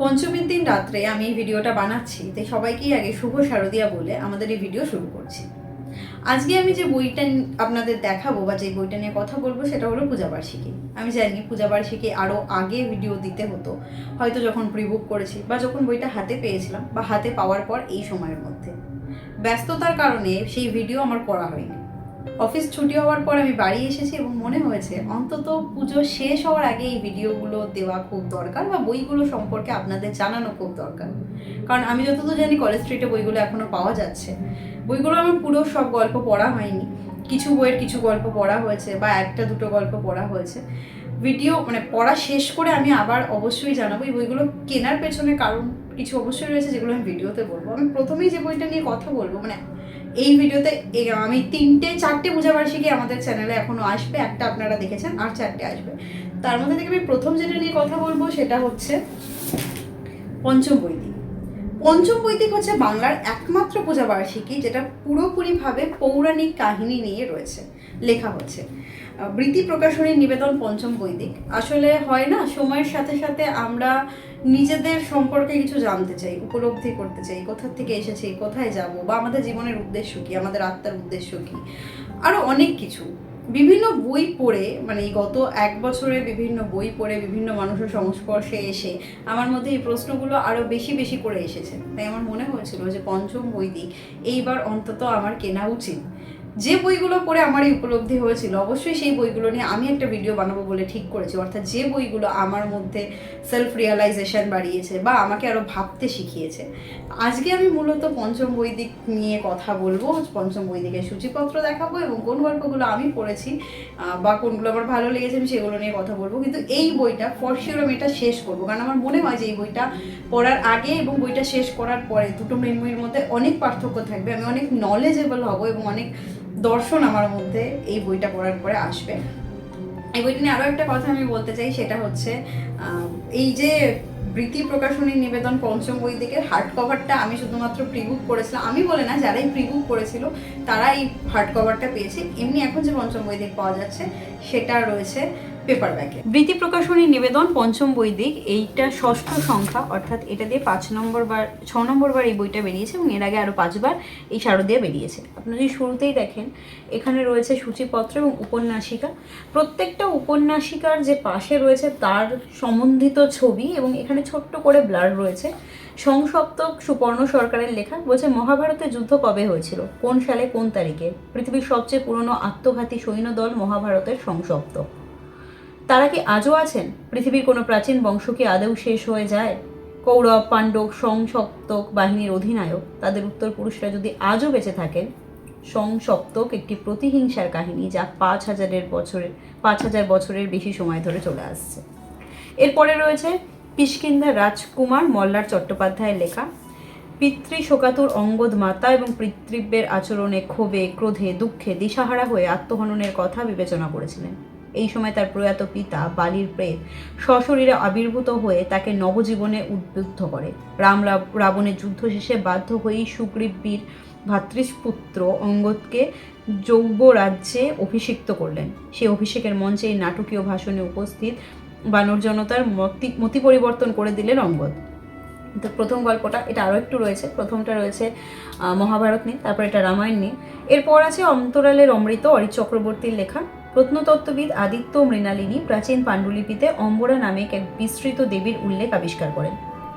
পঞ্চমীর দিন রাত্রে আমি এই ভিডিওটা বানাচ্ছি তাই সবাইকেই আগে শুভ শারদিয়া বলে আমাদের এই ভিডিও শুরু করছি। আজকে আমি যে বইটা আপনাদের দেখাবো বা যে বইটা নিয়ে কথা বলব সেটা হলো পূজাবার্ষিকী। আমি জানি পূজাবার্ষিকী আরও আগে ভিডিও দিতে হতো, হয়তো যখন প্রিবুক করেছি বা যখন বইটা হাতে পেয়েছিলাম বা হাতে পাওয়ার পর এই সময়ের মধ্যে। ব্যস্ততার কারণে সেই ভিডিও আমার করা হয়নি। অফিস ছুটি হওয়ার পর আমি বাড়ি এসেছি এবং মনে হয়েছে, অন্তত পুজো শেষ হওয়ার আগে এই ভিডিওগুলো দেওয়া খুব দরকার বা বইগুলো সম্পর্কে আপনাদের জানানো খুব দরকার। কারণ আমি যতদূর জানি কলেজ স্ট্রিটে বইগুলো এখনও পাওয়া যাচ্ছে। বইগুলো আমার পুরো সব গল্প পড়া হয়নি। কিছু বইয়ের কিছু গল্প পড়া হয়েছে বা একটা দুটো গল্প পড়া হয়েছে। ভিডিও মানে পড়া শেষ করে আমি আবার অবশ্যই জানাব এই বইগুলো কেনার পেছনে কারণ কিছু অবশ্যই রয়েছে যেগুলো আমি ভিডিওতে বলব। আমি প্রথমেই যে বইটা নিয়ে কথা বলব মানে এই ভিডিওতে আমি তিনটে, চারটে পূজাবার্ষিকী আমাদের চ্যানেলে এখনও আসবে, একটা আপনারা দেখেছেন, আর চারটে আসবে। তার মধ্যে থেকে আমি প্রথম যেটা নিয়ে কথা বলব সেটা হচ্ছে পঞ্চম বৈদিক পঞ্চম বৈদিক হচ্ছে বাংলার একমাত্র পূজাবার্ষিকী, যেটা পুরোপুরিভাবে পৌরাণিক কাহিনী নিয়ে রয়েছে, লেখা হচ্ছে। বৃত্তি প্রকাশনীর নিবেদন পঞ্চম বৈদিক। আসলে হয় না, সময়ের সাথে সাথে আমরা নিজেদের সম্পর্কে কিছু জানতে চাই, উপলব্ধি করতে চাই, কোথা থেকে এসেছি, কোথায় যাব, বা আমাদের জীবনের উদ্দেশ্য কী, আমাদের আত্মার উদ্দেশ্য কী আরও অনেক কিছু। বিভিন্ন বই পড়ে মানে গত এক বছরে বিভিন্ন বই পড়ে, বিভিন্ন মানুষের সংস্পর্শে এসে আমার মধ্যে এই প্রশ্নগুলো আরও বেশি বেশি করে এসেছে। তাই আমার মনে হয়েছিল যে পঞ্চম বইটি এইবার অন্তত আমার কেনা উচিত। যে বইগুলো পড়ে আমার এই উপলব্ধি হয়েছিল, অবশ্যই সেই বইগুলো নিয়ে আমি একটা ভিডিও বানাবো বলে ঠিক করেছি। অর্থাৎ যে বইগুলো আমার মধ্যে সেলফ রিয়ালাইজেশন বাড়িয়েছে বা আমাকে আরও ভাবতে শিখিয়েছে। আজকে আমি মূলত পঞ্চম বৈদিক নিয়ে কথা বলব। পঞ্চম বৈদিকের সূচিপত্র দেখাবো এবং কোন গল্পগুলো আমি পড়েছি বা কোনগুলো আমার ভালো লেগেছে আমি সেগুলো নিয়ে কথা বলব। কিন্তু এই বইটা ফর শিওর আমি এটা শেষ করব। কারণ আমার মনে হয় যে এই বইটা পড়ার আগে এবং বইটা শেষ করার পরে দুটো মেমোরির মধ্যে অনেক পার্থক্য থাকবে। আমি অনেক নলেজেবল হব এবং অনেক দর্শন আমার মধ্যে এই বইটা পড়ার পরে আসবে। এই বইটা নিয়ে আরও একটা কথা আমি বলতে চাই, সেটা হচ্ছে এই যে বৃত্তি প্রকাশনীর নিবেদন পঞ্চম বই থেকে হার্ড কভারটা আমি শুধুমাত্র প্রিবুক করেছিলাম। আমি বলে না, যারাই প্রিবুক করেছিল তারা এই হার্ড কভারটা পেয়েছে। এমনি এখন যে পঞ্চম বই থেকে পাওয়া যাচ্ছে, সেটা রয়েছে পেপার ব্যাগে বৃত্তি প্রকাশনী নিবেদন পঞ্চম বৈদিক এইটা ষষ্ঠ সংখ্যা, অর্থাৎ এটা দিয়ে পাঁচ নম্বর বার, ছ নম্বর বার এই বইটা বেরিয়েছে এবং এর আগে আরও পাঁচবার এই শারদীয়া বেরিয়েছে। আপনি যদি শুরুতেই দেখেন, এখানে রয়েছে সূচিপত্র এবং উপন্যাসিকা। প্রত্যেকটা উপন্যাসিকার যে পাশে রয়েছে তার সম্বন্ধিত ছবি এবং এখানে ছোট্ট করে ব্লার রয়েছে। সংসপ্তক সুপর্ণ সরকারের লেখা বলছে মহাভারতের যুদ্ধ কবে হয়েছিল? কোন সালে? কোন তারিখে? পৃথিবীর সবচেয়ে পুরনো আত্মঘাতী সৈন্যদল মহাভারতের সংসপ্তক। তারা কি আজও আছেন? পৃথিবীর কোনো প্রাচীন বংশ কি আদৌ শেষ হয়ে যায়? কৌরব, পাণ্ডব, সংসপ্তক বাহিনীর অধিনায়ক, তাদের উত্তরপুরুষরা যদি আজও বেঁচে থাকেন? সংসপ্তক একটি প্রতিহিংসার কাহিনী যা পাঁচ হাজারের বছরের, পাঁচ হাজার বছরের বেশি সময় ধরে চলে আসছে। এরপরে রয়েছে কিষ্কিন্দার রাজকুমার মল্লার চট্টোপাধ্যায়ের লেখা, পিতৃ শোকাতুর অঙ্গদ মাতা এবং পিতৃব্যের আচরণে ক্ষোভে, ক্রোধে, দুঃখে, দিশাহারা হয়ে আত্মহননের কথা বিবেচনা করেছিলেন। এই সময় তার প্রয়াত পিতা বালির প্রেত সশরীরে আবির্ভূত হয়ে তাকে নবজীবনে উদ্বুদ্ধ করে। রাম রাবণের যুদ্ধ শেষে বাধ্য হয়েই সুগ্রীববীর ভাতৃপুত্র অঙ্গদকে যৌব রাজ্যে অভিষিক্ত করলেন। সেই অভিষেকের মঞ্চে এই নাটকীয় ভাষণে উপস্থিত বানর জনতার মতি মতি পরিবর্তন করে দিলেন অঙ্গদ। তো প্রথম গল্পটা, এটা আরও একটু রয়েছে, প্রথমটা রয়েছে মহাভারত নিয়ে, তারপর এটা রামায়ণ নিয়ে। এরপর আছে অন্তরালের অমৃত অরিত চক্রবর্তীর লেখা প্রত্নতত্ত্ববিদ আদিত্য মৃণালিনী প্রাচীন পাণ্ডুলিপিতে অম্বরা নামে এক বিস্তৃত দেবীর উল্লেখ আবিষ্কার করেন।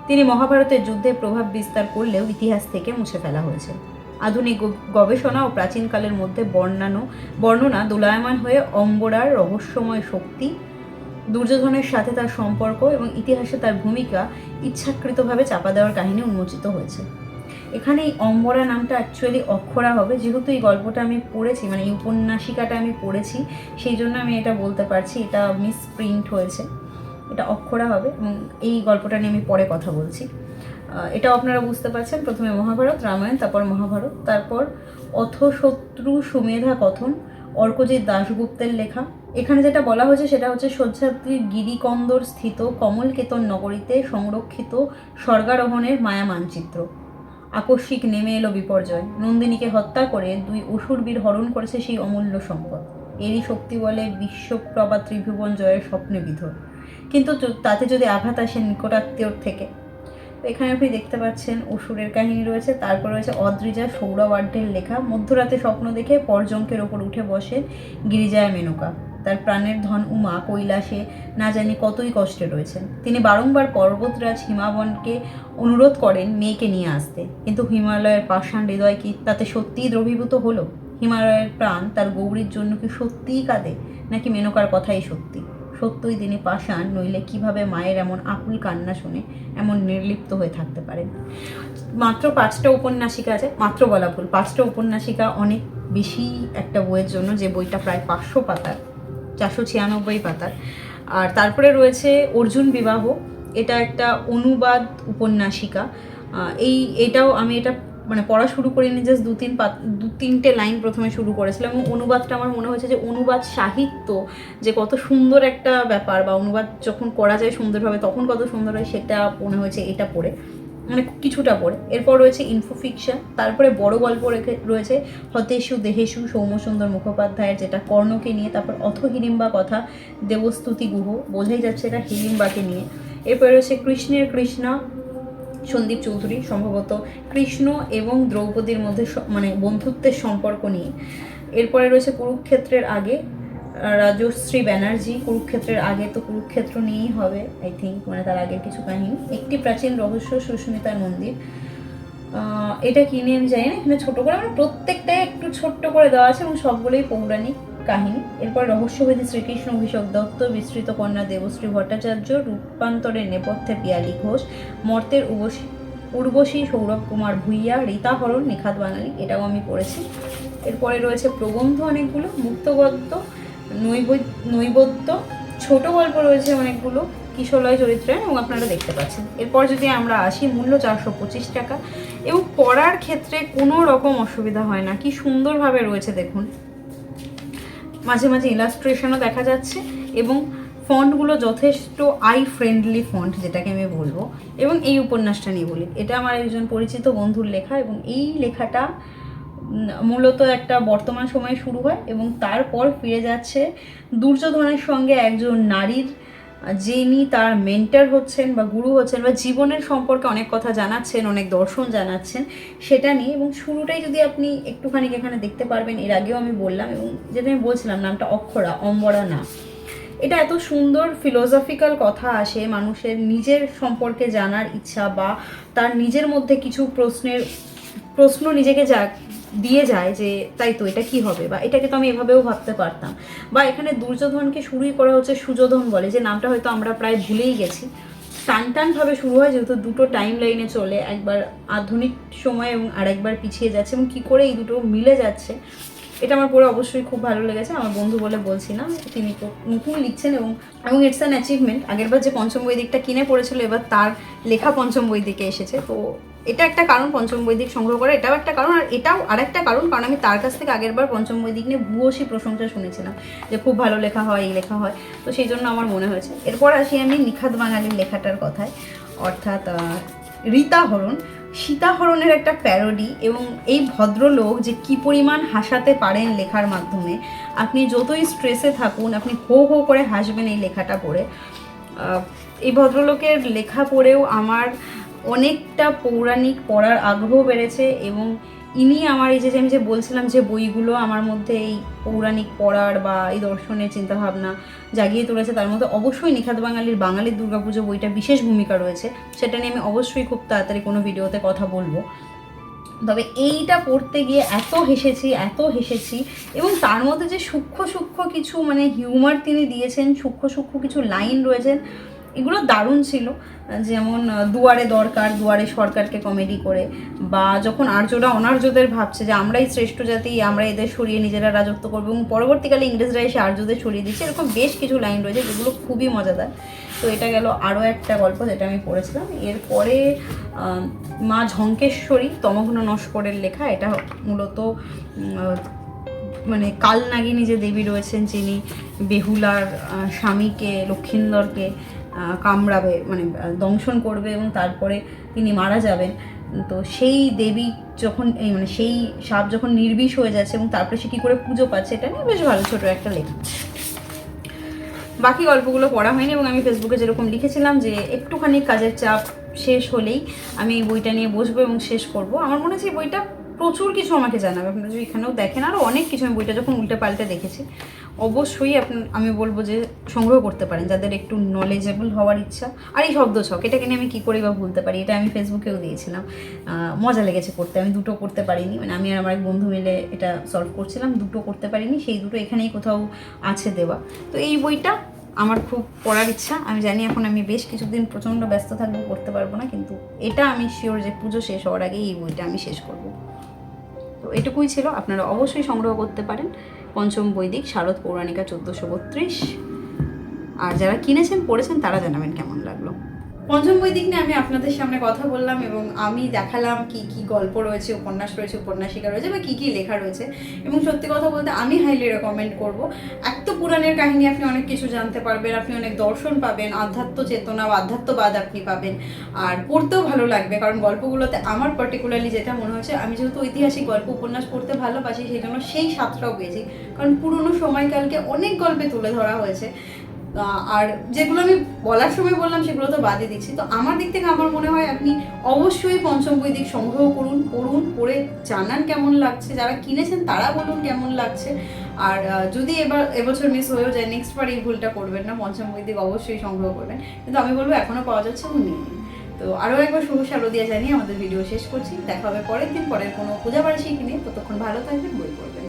তিনি মহাভারতের যুদ্ধে প্রভাব বিস্তার করলেও ইতিহাস থেকে মুছে ফেলা হয়েছে। আধুনিক গবেষণা ও প্রাচীনকালের মধ্যে বর্ণানো বর্ণনা দোলায়মান হয়ে অম্বরার রহস্যময় শক্তি, দুর্যোধনের সাথে তার সম্পর্ক এবং ইতিহাসে তার ভূমিকা ইচ্ছাকৃতভাবে চাপা দেওয়ার কাহিনী উন্মোচিত হয়েছে। এখানে এই অম্বরা নামটা অ্যাকচুয়ালি অক্ষরা হবে। যেহেতু এই গল্পটা আমি পড়েছি মানে এই উপন্যাসিকাটা আমি পড়েছি, সেই জন্য আমি এটা বলতে পারছি, এটা মিস প্রিন্ট হয়েছে। এটা অক্ষরা হবে এবং এই গল্পটা নিয়ে আমি পরে কথা বলছি। এটাও আপনারা বুঝতে পারছেন, প্রথমে মহাভারত, রামায়ণ, তারপর মহাভারত, তারপর অথশত্রু সুমেধা কথন, অর্কজিৎ দাশগুপ্তের লেখা। এখানে যেটা বলা হয়েছে সেটা হচ্ছে সহ্যাদ্রির গিরিকন্দর স্থিত কমলকেতন নগরীতে সংরক্ষিত স্বর্গারোহণের মায়া মানচিত্র। আকস্মিক নেমে এলো বিপর্যয়। নন্দিনীকে হত্যা করে দুই অসুরবীর হরণ করেছে সেই অমূল্য সম্পদ। এরই শক্তি বলে বিশ্বপ্রভা ত্রিভুবন জয়ের স্বপ্নে বিধ কিন্তু তাতে যদি আঘাত আসে নিকটাত্মীয়র থেকে। এখানে আপনি দেখতে পাচ্ছেন অসুরের কাহিনী রয়েছে, তারপর রয়েছে অদ্রিজা সৌরবাড্যের লেখা। মধ্যরাতে স্বপ্ন দেখে পরজঙ্কের ওপর উঠে বসে গিরিজায় মেনকা। তার প্রাণের ধন উমা কৈলাসে না জানি কতই কষ্টে রয়েছেন। তিনি বারংবার পর্বতরাজ হিমাবনকে অনুরোধ করেন মেয়েকে নিয়ে আসতে। কিন্তু হিমালয়ের পাষাণ হৃদয় কি তাতে সত্যিই দ্রবীভূত হলো? হিমালয়ের প্রাণ তার গৌরীর জন্য কি সত্যিই কাঁদে? নাকি মেনকার কথাই সত্যি? সত্যই তিনি পাষাণ, নইলে কীভাবে মায়ের এমন আকুল কান্না শুনে এমন নির্লিপ্ত হয়ে থাকতে পারেন? মাত্র পাঁচটা উপন্যাসিকা আছে, মাত্র বলা ভুল। পাঁচটা উপন্যাসিকা অনেক বেশি একটা বইয়ের জন্য যে বইটা প্রায় পাঁচশো পাতার। চারশো ছিয়ানব্বই পাতার। আর তারপরে রয়েছে অর্জুন বিবাহ, এটা একটা অনুবাদ উপন্যাসিকা। এই, এটাও আমি এটা মানে পড়া শুরু করিনি জাস্ট দু তিন দু তিনটে লাইন প্রথমে শুরু করেছিলাম। এবং অনুবাদটা আমার মনে হয়েছে যে অনুবাদ সাহিত্য যে কত সুন্দর একটা ব্যাপার বা অনুবাদ যখন করা যায় সুন্দরভাবে, তখন কত সুন্দর হয় সেটা মনে হয়েছে এটা পড়ে। মানে কিছুটা পড়ে এরপর রয়েছে ইনফো তারপরে বড় গল্প রয়েছে হতেশু, দেহেশু, সৌম্যসুন্দর মুখোপাধ্যায়ের যেটা কর্ণকে নিয়ে, তারপর অথ হিড়িম্বা কথা, দেবস্তুতি গুহ, বোঝাই যাচ্ছে এটা হিড়িম্বাকে নিয়ে। এরপরে রয়েছে কৃষ্ণের কৃষ্ণা, সন্দীপ চৌধুরী, সম্ভবত কৃষ্ণ এবং দ্রৌপদীর মধ্যে মানে বন্ধুত্বের সম্পর্ক নিয়ে। এরপরে রয়েছে কুরুক্ষেত্রের আগে রাজশ্রী ব্যানার্জি কুরুক্ষেত্রের আগে তো কুরুক্ষেত্র নিয়েই হবে আই থিঙ্ক মানে তার আগের কিছু কাহিনী। একটি প্রাচীন রহস্য সুস্মিতা মন্দির। এটা কিনে আমি জানি না, এখানে ছোট করে মানে প্রত্যেকটাই একটু ছোট্ট করে দেওয়া আছে এবং সবগুলোই পৌরাণিক কাহিনী। এরপর রহস্যভেদী শ্রীকৃষ্ণ অভিষেক দত্ত, বিস্তৃত কন্যা দেবশ্রী ভট্টাচার্য, রূপান্তরের নেপথ্যে পিয়ালি ঘোষ, মর্তের উর্বশী উর্বশী সৌরভ কুমার ভুইয়া রীতাহরণ নিখাত বাঙালি, এটাও আমি পড়েছি। এরপরে রয়েছে প্রবন্ধ অনেকগুলো, মুক্তগদ্য নৈবদ্য ছোট গল্প রয়েছে অনেকগুলো কিশোলয় চরিত্রে, এবং আপনারা দেখতে পাচ্ছেন। এরপর যদি আমরা আসি, মূল্য চারশো পঁচিশ টাকা। এবং পড়ার ক্ষেত্রে কোনো রকম অসুবিধা হয় না। কি সুন্দরভাবে রয়েছে দেখুন। মাঝে মাঝে ইলাস্ট্রেশনও দেখা যাচ্ছে, এবং ফন্টগুলো যথেষ্ট আই ফ্রেন্ডলি ফন্ট যেটাকে আমি বলব। এবং এই উপন্যাসটা নিয়ে বলি। এটা আমার একজন পরিচিত বন্ধুর লেখা, এবং এই লেখাটা মূলত একটা বর্তমান সময়ে শুরু হয় এবং তারপর ফিরে যাচ্ছে দুর্যোধনের সঙ্গে একজন নারীর, যিনি তার মেন্টার হচ্ছেন বা গুরু হচ্ছেন বা জীবনের সম্পর্কে অনেক কথা জানাচ্ছেন, অনেক দর্শন জানাচ্ছেন, সেটা নিয়ে এবং শুরুটাই যদি আপনি একটুখানি এখানে দেখতে পারবেন, এর আগেও আমি বললাম এবং যেটা আমি বলছিলাম নামটা অক্ষরা, অম্বরা না এটা এত সুন্দর ফিলোসফিক্যাল কথা আসে মানুষের নিজের সম্পর্কে জানার ইচ্ছা বা তার নিজের মধ্যে কিছু প্রশ্নের, প্রশ্ন নিজেকে দিয়ে যায় যে, তাই তো, এটা কি হবে? বা, এটাকে তো আমি এভাবেও ভাবতে পারতাম। বা, এখানে দুর্যোধনকে শুরুই করা হচ্ছে সুযোধন বলে, যে নামটা হয়তো আমরা প্রায় ভুলেই গেছি। টান টানভাবে শুরু হয়, যেহেতু দুটো টাইম লাইনে চলে, একবার আধুনিক সময় এবং আরেকবার পিছিয়ে যাচ্ছে এবং কী করে এই দুটো মিলে যাচ্ছে, এটা আমার পড়ে অবশ্যই খুব ভালো লেগেছে। আমার বন্ধু বলে বলছি না তিনি নতুন লিখছেন এবং এবং ইটস অ্যান অ্যাচিভমেন্ট আগেরবার যে পঞ্চম বৈদিকটা কিনে পড়েছিল, এবার তার লেখা পঞ্চম বৈদিকে এসেছে। তো এটা একটা কারণ পঞ্চম বৈদিক সংগ্রহ করা, এটাও একটা কারণ, আর এটাও আরেকটা কারণ কারণ আমি তার কাছ থেকে আগেরবার পঞ্চম বৈদিক নিয়ে ভূয়সী প্রশংসা শুনেছিলাম, যে খুব ভালো লেখা হয়, এই লেখা হয়, তো সেই জন্য আমার মনে হয়েছে। এরপর আসি আমি নিখাত বাঙালির লেখাটার কথায়, অর্থাৎ রীতাহরণ। সীতাহরণের একটা প্যারোডি এবং এই ভদ্রলোক যে কি পরিমাণ হাসাতে পারেন লেখার মাধ্যমে, আপনি যতই স্ট্রেসে থাকুন, আপনি হো হো করে হাসবেন এই লেখাটা পড়ে। এই ভদ্রলোকের লেখা পড়েও আমার অনেকটা পৌরাণিক পড়ার আগ্রহ বেড়েছে এবং ইনি আমার এই যে আমি যে বলছিলাম যে বইগুলো আমার মধ্যে এই পৌরাণিক পড়ার বা এই দর্শনের চিন্তাভাবনা জাগিয়ে তুলেছে, তার মধ্যে অবশ্যই নিখাত বাঙালির বাঙালির দুর্গাপুজো বইটা বিশেষ ভূমিকা রয়েছে। সেটা নিয়ে আমি অবশ্যই খুব তাড়াতাড়ি কোনো ভিডিওতে কথা বলব। তবে এইটা পড়তে গিয়ে এত হেসেছি এত হেসেছি এবং তার মধ্যে যে সূক্ষ্ম সূক্ষ্ম কিছু মানে হিউমার তিনি দিয়েছেন, সূক্ষ্ম সূক্ষ্ম কিছু লাইন রয়েছেন এগুলো দারুণ ছিল। যেমন দুয়ারে দরকার, দুয়ারে সরকারকে কমেডি করে, বা যখন আর্যরা অনার্যদের ভাবছে যে আমরাই শ্রেষ্ঠ জাতি আমরা এদের সরিয়ে নিজেরা রাজত্ব করব, এবং পরবর্তীকালে ইংরেজরা এসে আর্যদের সরিয়ে দিচ্ছে, এরকম বেশ কিছু লাইন রয়েছে যেগুলো খুবই মজাদার। তো এটা গেল আরও একটা গল্প যেটা আমি পড়েছিলাম। এরপরে মা ঝঙ্কেশ্বরী তমঘ্ন নস্করের লেখা, এটা মূলত মানে কাল নাগিনী যে দেবী রয়েছেন, যিনি বেহুলার স্বামীকে, লক্ষিন্দরকে কামড়াবে মানে দংশন করবে এবং তারপরে তিনি মারা যাবেন। তো সেই দেবী যখন, এই মানে সেই সাপ যখন নির্বিষ হয়ে যাচ্ছে এবং তারপরে সে কী করে পুজো পাচ্ছে, এটা নিয়ে বেশ ভালো ছোটো একটা লেখা। বাকি গল্পগুলো পড়া হয়নি এবং আমি ফেসবুকে যেরকম লিখেছিলাম যে একটুখানি কাজের চাপ শেষ হলেই আমি এই বইটা নিয়ে বসবো এবং শেষ করব। আমার মনে হচ্ছে এই বইটা প্রচুর কিছু আমাকে জানাবে। আপনারা যদি এখানেও দেখেন আরও অনেক কিছু আমি বইটা যখন উল্টে পাল্টে দেখেছি, অবশ্যই আপনার আমি বলব যে সংগ্রহ করতে পারেন, যাদের একটু নলেজেবল হওয়ার ইচ্ছা। আর এই শব্দ ছক এটাকে নিয়ে আমি কী করে বা ভুলতে পারি, এটা আমি ফেসবুকেও দিয়েছিলাম। মজা লেগেছে করতে, আমি দুটো করতে পারিনি। মানে আমি আর আমার এক বন্ধু মিলে এটা সলভ করছিলাম, দুটো করতে পারিনি, সেই দুটো এখানেই কোথাও আছে দেওয়া। তো এই বইটা আমার খুব পড়ার ইচ্ছা। আমি জানি এখন আমি বেশ কিছুদিন প্রচণ্ড ব্যস্ত থাকব করতে পারব না, কিন্তু এটা আমি শিওর যে পুজো শেষ হওয়ার আগে এই বইটা আমি শেষ করব। তো এটুকুই ছিল। আপনারা অবশ্যই সংগ্রহ করতে পারেন। পঞ্চম বৈদিক শারদ পৌরাণিকা চোদ্দোশো বত্রিশ। আর যারা কিনেছেন, পড়েছেন, তারা জানাবেন কেমন। পঞ্চম বৈদিক নিয়ে আমি আপনাদের সামনে কথা বললাম এবং আমি দেখালাম কি কি গল্প রয়েছে, উপন্যাস রয়েছে, উপন্যাসিকা রয়েছে বা কি কি লেখা রয়েছে। এবং সত্যি কথা বলতে আমি হাইলি রেকমেন্ড করব। এক তো পুরাণের কাহিনী আপনি অনেক কিছু জানতে পারবেন, আপনি অনেক দর্শন পাবেন, আধ্যাত্ম চেতনা বা আধ্যাত্মবাদ আপনি পাবেন। আর পড়তেও ভালো লাগবে, কারণ গল্পগুলোতে আমার পার্টিকুলারলি যেটা মনে হচ্ছে, আমি যেহেতু ঐতিহাসিক গল্প, উপন্যাস পড়তে ভালোবাসি, সেই জন্য সেই স্বাদটাও পেয়েছি। কারণ পুরনো সময়কালকে অনেক গল্পে তুলে ধরা হয়েছে। আর যেগুলো আমি বলার সময় বললাম, সেগুলো তো বাদে দিচ্ছি। তো আমার দিক থেকে আমার মনে হয় আপনি অবশ্যই পঞ্চম বৈদিক সংগ্রহ করুন, পড়ুন, পড়ে জানান কেমন লাগছে। যারা কিনেছেন, তারা বলুন কেমন লাগছে। আর যদি এবার, এবছর মিস হয়েও যায় নেক্সট বার এই ভুলটা করবেন না পঞ্চম বৈদিক অবশ্যই সংগ্রহ করবেন। কিন্তু আমি বলব এখনও পাওয়া যাচ্ছে এবং নিয়ে। তো আরও একবার শুভ শারদিয়া জানিয়ে আমাদের ভিডিও শেষ করছি। দেখা হবে পরের দিন, পরের কোনো পূজা বার্ষিকী নিয়ে। ততক্ষণ ভালো থাকবেন, বই পড়বেন।